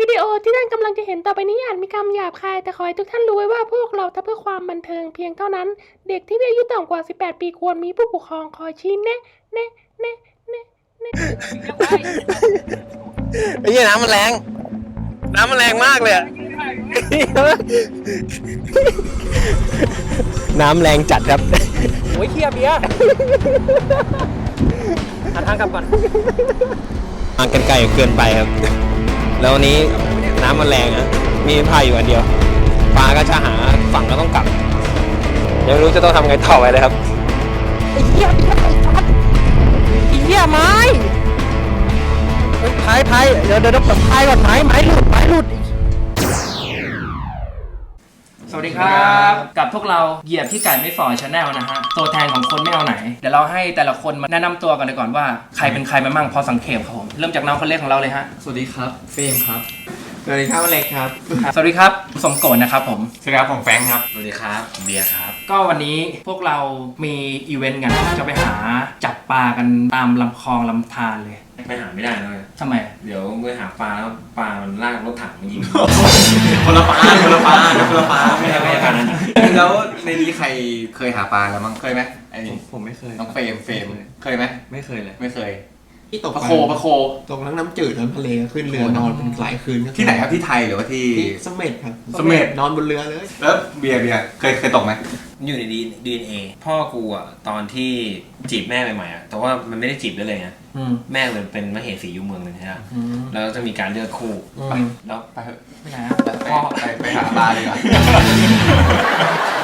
วิดีโอที่ท่านกำลังจะเห็นต่อไปนี้อาจมีคำหยาบคาย แต่ขอให้ทุกท่านรู้ไว้ว่าพวกเราทำเพื่อความบันเทิงเพียงเท่านั้น เด็กที่มีอายุต่ำกว่า 18 ปีควรมีผู้ปกครองคอยชี้แนะแนะแนะแนะแนะไอ้เหี้ยน้ำมันแรง น้ำมันแรงมากเลยอะ น้ำแรงจัดครับ โอ้ยเคียร์เบียร์หาทางกลับก่อนทางกันไกลเกินไปครับ แล้ววันนี้น้ำมันแรงนะมีพายอยู่อันเดียวฟ้าก็จะหาฝั่งก็ต้องกลับ ยังไม่รู้จะต้องทำไงต่อไปเลยครับไอ้เหี้ยไอ้เหี้ยไอ้เหี้ยไม้เฮ้ยพายพายเดี๋ยวเดี๋ยวเดี๋ยวพายก่อนไม้ไม้หลุดไม้หลุดส วัสดีครับ กับพวกเราเหยียบที่ไก่ไม่ฝ่อชาแนลนะฮะตัวแทนของคนไม่เอาไหน เดี๋ยวเราให้แต่ละคนมาแนะนำตัวกันเลยก่อนว่าใครเป็นใครมามั่งพอสังเขปครับผมเริ่มจากน้องคนเล็กของเราเลยฮะสวัสดีครับเฟรมครับ สวัสดีครับอเล็กครับ สวัสดีครับ สมโกนนะครับผม สวัสดีครับผมแฟรงค์ครับ สวัสดีครับ เบียร์ครับ ก็วันนี้พวกเรามีอีเวนต์กัน จะไปหาจับปลากันตามลำคลองลำธารเลยไปหาไม่ได้นะเว้ยทำไม เดี๋ยวไปหาปลาแล้วปลามันลากรถถังมายิง คนละปลาคนละปลาคนละปลาไม่ใช่ไม่ใช่ปลานั้นแล้วในนี้ใครเคยหาปลากันบ้างเคยไหมไอ้ผมไม่เคยน้องเฟรมเฟรมเคยไหมไม่เคยเลย ไม่เคย ที่ตกปลาโคปลาโค ตกทั้งน้ำจืดน้ำทะเลขึ้นเรือนอนเป็นหลายคืนก็ที่ไหนครับที่ไทยหรือว่าที่ ที่เสม็ดครับเสม็ด นอนบนเรือเลย แล้วเบียร์เบียร์เคยเคยตกไหมอยู่ในดีดีเอพ่อกูอะตอนที่จีบแม่ใหม่ๆอะแต่ว่ามันไม่ได้จีบได้เลยไงอืมแม่มันเป็นมเหสีอยู่เมืองหนึงใช่ไหมอืมแล้วจะมีการเลือกคู่ อืไปมแล้วไปเถอะไม่ไหนอะพ่อไปไปหาปลาเลยดีกว่า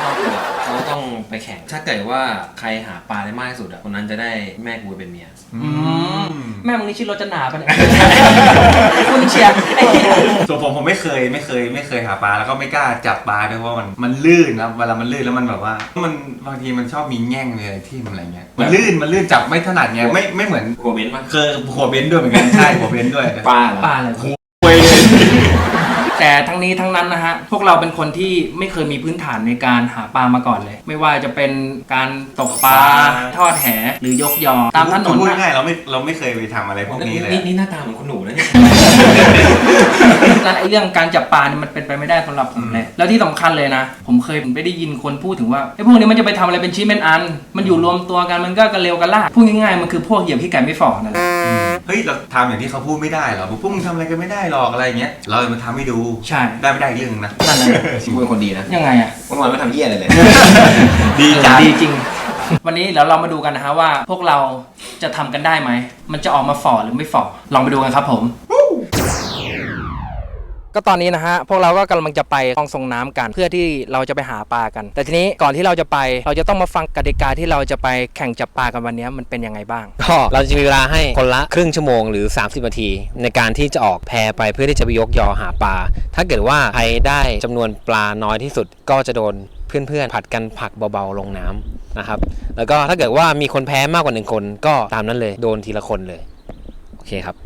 พ่อกูอะ เขาต้องไปแข่ง ถ้าเกิดว่าใครหาปลาได้มากที่สุดอะคนนั้นจะได้แม่กูไปเป็นเมีย อืมแม่มึงนี่ชื่อรจนาปะเนี่ย คุณเชียร์ไอ้เหี้ยส่วนผมผมไม่เคยไม่เคยไม่เคยหาปลาแล้วก็ไม่กล้าจับปลาด้วยเพราะว่ามันมันลื่นนะเวลามันลื่นแล้วมันแบบว่า มันบางทีมันชอบมีแง่งเลยที่มันอะไรเงี้ยมันลื่นมันลื่นจับไม่ถนัดไงไม่ไม่เหมือนหัวเบนซ์ปะเคยหัวเบนซ์ด้วยเหมือนกันใช่หัวเบนซ์ด้วยปลาเหรอปลาเลยเว้ย แต่ทั้งนี้ทั้งนั้นนะฮะพวกเราเป็นคนที่ไม่เคยมีพื้นฐานในการหาปลามาก่อนเลย ไม่ว่าจะเป็นการตกปลาทอดแหหรือยกยอตามถนนพูดนะง่ายๆเราไม่เราไม่เคยไปทำอะไรพวกนี้เลยนี่นี่หน้าตาเหมือนคุณหนูนะเนี่ยนั้นไอ้เรื่องการจับปลาเนี่ยมันเป็นไปไม่ได้สำหรับผมเลยแล้วที่สำคัญเลยนะ ผมเคยไปได้ยินคนพูดถึงว่าไอ้พวกนี้มันจะไปทำอะไรเป็นชิ้นเป็นอัน มันอยู่รวมตัวกันมันก็กระเลวกระลาดพูดง่ายๆมันคือพวกเหยียบที่ไก่ไม่ฝ่อนั่นแหละเฮ้ยเราทำอย่างที่เขาพูดไม่ได้หรอกพวกมึงทำอะไรกันไม่ได้หรอกอะไรเงี้ยเรามาทำให้ดูใช่ ได้ไม่ได้อีกเรื่องนึงนะนั่นแหละกูเป็นคนดีนะยังไงอะวันวันไม่ทำเหี้ยอะไรเลย ดีจัง ดีจริง วันนี้เดี๋ยวเรามาดูกันนะฮะว่า พวกเราจะทำกันได้ไหม มันจะออกมาฝ่อหรือไม่ฝ่อลองไปดูกันครับผม ก็ตอนนี้นะฮะพวกเราก็กำลังจะไปคลองส่งน้ำกัน เพื่อที่เราจะไปหาปลากัน แต่ทีนี้ก่อนที่เราจะไป เราจะต้องมาฟังกติกาที่เราจะไปแข่งจับปลากันวันนี้มันเป็นยังไงบ้างก็เราจะมีเวลาให้คนละครึ่งชั่วโมงหรือ 30นาที ในการที่จะออกแพไปเพื่อที่จะไปยกยอหาปลา ถ้าเกิดว่าใครได้จำนวนปลาน้อยที่สุดก็จะโดนเพื่อนๆผัดกันผักเบาๆลงน้ำนะครับ แล้วก็ถ้าเกิดว่ามีคนแพ้มากกว่าหนึ่งคนก็ตามนั้นเลย โดนทีละคนเลย โอเคครับ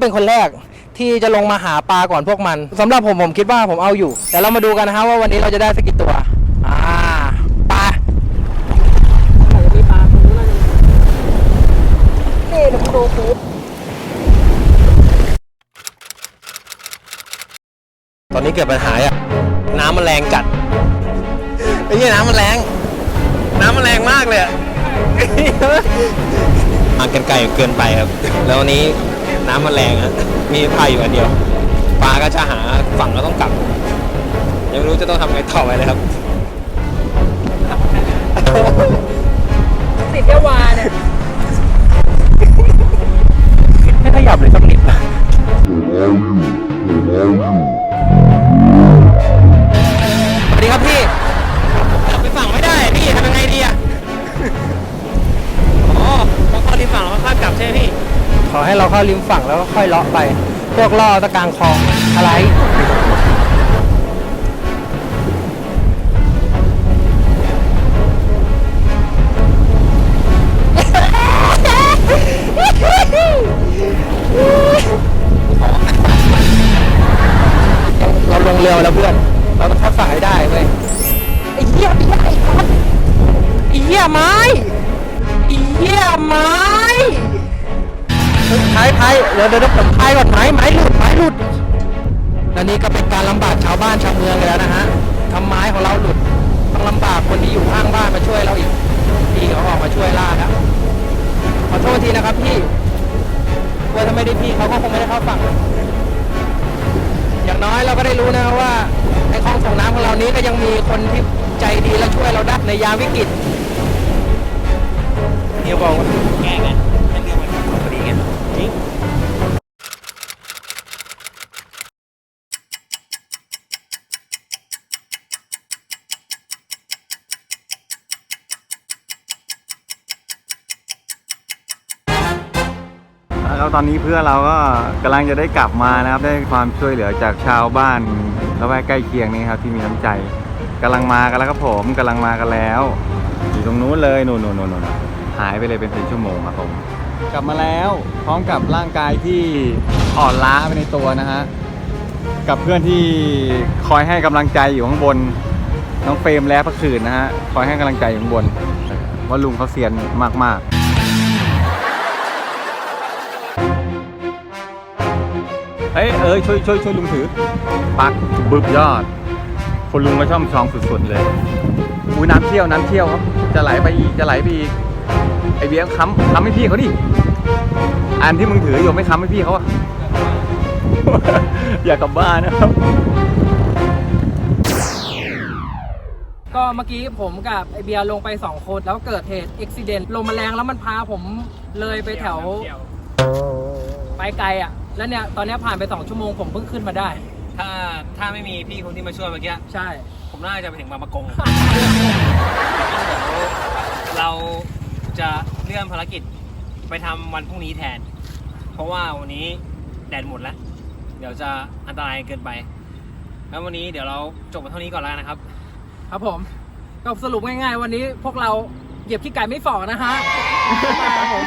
เป็นคนแรกที่จะลงมาหาปลาก่อนพวกมันสำหรับผมผมคิดว่าผมเอาอยู่ แต่เรามาดูกันนะฮะว่าวันนี้เราจะได้สักกี่ตัว อ่าปลานี่เดี๋ยวผมดูปุ๊บตอนนี้เกิดปัญหาอะ น้ำมันแรงจัดไอ้เหี้ยน้ำมันแรง น้ำมันแรงมากเลยอะทางกันไกลเกินไปครับ แล้ววันนี้ น้ำมันแรงอะมีพายอยู่อันเดียวปลาก็จะหาฝั่งก็ต้องกลับยังไม่รู้จะต้องทำไงต่อไปเลยครับติดเดีย ให้เราเข้าริมฝั่งแล้วก็ค่อยเลาะไป พวกล่อตะกลางคลองอะไรเราลงเรือมาแล้ว เดี๋ยวเดี๋ยวผมพายก่อนไม้ไม้หลุดไม้หลุดและนี่ก็เป็นการลำบากชาวบ้านชาวเมืองเลยแล้วนะฮะทำไม้ของเราหลุดต้องลำบากคนที่อยู่ข้างบ้านมาช่วยเราอีกพี่เขาออกมาช่วยล่าครับขอโทษทีนะครับพี่ว่าถ้าไม่ได้พี่เขาก็คงไม่ได้เข้าฝั่งอย่างน้อยเราก็ได้รู้นะว่าไอ้คลองส่งน้ำของเรานี้ก็ยังมีคนที่ใจดีและช่วยเราได้ในยามวิกฤตเฮียบอกว่าแก้กัน แล้วตอนนี้เพื่อนเราก็กำลังจะได้กลับมานะครับ ได้ความช่วยเหลือจากชาวบ้านละแวกใกล้เคียงนี่ครับที่มีน้ำใจกำลังมากันแล้วครับผมกำลังมากันแล้ว อยู่ตรงนู้นเลยนู่นนู่นนู่นหายไปเลยเป็นเป็นชั่วโมงครับผมกลับมาแล้วพร้อมกับร่างกายที่อ่อนล้าไปในตัวนะฮะกับเพื่อนที่คอยให้กำลังใจอยู่ข้างบน น้องเฟรมและพระคืนนะฮะคอยให้กำลังใจอยู่ข้างบน ว่าลุงเขาเซียนมากๆ เอ้ยเอ้ยช่วยช่วยช่วยลุงถือปักบึกยอด คนลุงก็ช่อมชองสุดๆเลยอุ้ยน้ำเชี่ยวน้ำเชี่ยวครับ จะไหลไปอีกจะไหลไปอีกไอเบี้ยค้ำค้ำให้พี่เขาดิอันที่มึงถืออยู่ไม่ค้ำให้พี่เขาอะอยากกลับบ้านนะครับ ก็เมื่อกี้ผมกับไอเบียร์ลงไป 2 คนแล้วเกิดเหตุอุบิเหตุลมมันแรงแล้วมันพาผมเลยไปแถว ไปไกลอะ แล้วเนี่ยตอนเนี้ยผ่านไป2ชั่วโมงผมเพิ่งขึ้นมาได้ ถ้าถ้าไม่มีพี่คนที่มาช่วยเมื่อกี้ ใช่ ผมน่าจะไปถึงบางประกง เราจะเลื่อนภารกิจไปทำวันพรุ่งนี้แทน เพราะว่าวันนี้แดดหมดแล้ว เดี๋ยวจะอันตรายเกินไป แล้ววันนี้เดี๋ยวเราจบกันเท่านี้ก่อนแล้วนะครับ ครับผม ก็สรุปง่ายๆ วันนี้พวกเราเหยียบขี้ไก่ไม่ฝ่อนะฮะ ครับผม